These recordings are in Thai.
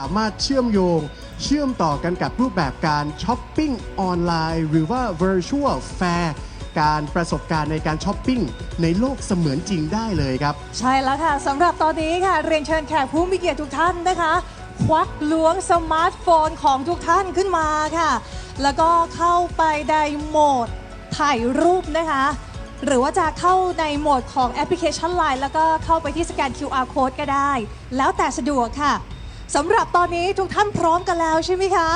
สามารถเชื่อมโยงเชื่อมต่อกันกับรูปแบบการช้อปปิ้งออนไลน์ หรือว่า virtual fair การประสบการณ์ในการช้อปปิ้งในโลกเสมือนจริงได้เลยครับ ใช่แล้วค่ะสำหรับตอนนี้ค่ะ เรียนเชิญแขกผู้มีเกียรติทุกท่านนะคะ ควักล้วงสมาร์ทโฟนของทุกท่านขึ้นมาค่ะ แล้วก็เข้าไปในโหมดถ่ายรูปนะคะ หรือว่าจะเข้าในโหมดของแอปพลิเคชัน Line แล้วก็เข้าไปที่สแกน QR code ก็ได้ แล้วแต่สะดวกค่ะ สำหรับตอนนี้ทุกท่านพร้อมกันแล้วใช่ไหมคะ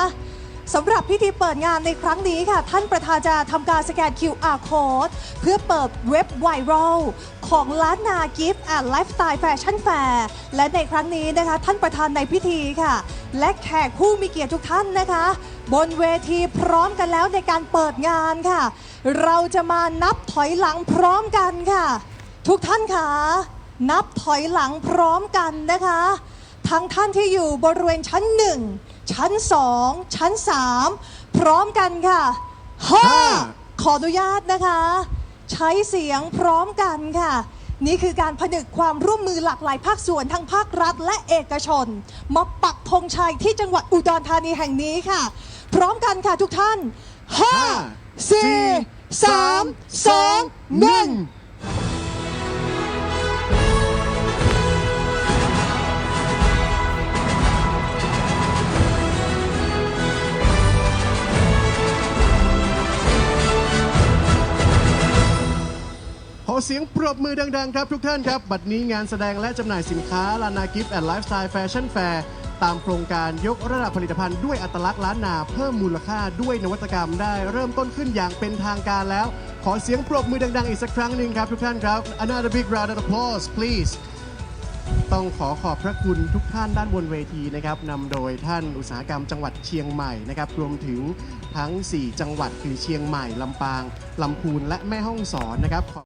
สำหรับพิธีเปิดงานในครั้งนี้ค่ะ ท่านประธานจะทำการสแกน QR code เพื่อเปิดเว็บไวรัลของล้านนากิฟต์แอนด์ไลฟ์สไตล์แฟชั่นแฟร์และในครั้งนี้นะคะ ท่านประธานในพิธีค่ะ และแขกผู้มีเกียรติทุกท่านนะคะ บนเวทีพร้อมกันแล้วในการเปิดงานค่ะ เราจะมานับถอยหลังพร้อมกันค่ะ ทุกท่านค่ะนับถอยหลังพร้อมกันนะคะ ทั้งท่านที่อยู่บริเวณชั้น1ชั้น2ชั้น3พร้อมกันค่ะห้าห้าขออนุญาตนะคะ ใช้เสียงพร้อมกันค่ะ นี่คือการผนึกความร่วมมือหลากหลายภาคส่วนทั้งภาครัฐและเอกชน มาปักธงชัยที่จังหวัดอุดรธานีแห่งนี้ค่ะ พร้อมกันค่ะทุกท่าน5 4 3 2 1ขอ เสียงปรบมือดังๆ ครับทุกท่านครับ บัดนี้งานแสดงและจำหน่ายสินค้าลานากิฟต์แอนด์ไลฟ์สไตล์แฟชั่นแฟร์ตามโครงการยกระดับผลิตภัณฑ์ด้วยอัตลักษณ์ล้านนาเพิ่มมูลค่าด้วยนวัตกรรมได้เริ่มต้นขึ้นอย่างเป็นทางการแล้ว ขอเสียงปรบมือดังๆ อีกสักครั้งหนึ่งครับทุกท่านครับ another big round of applause please ต้องขอขอบพระคุณทุกท่านด้านบนเวทีนะครับนำโดยท่านอุตสาหกรรมจังหวัดเชียงใหม่นะครับรวมถึงทั้ง 4 จังหวัดคือเชียงใหม่ลำปางลำพูนและแม่ฮ่องสอนนะครับ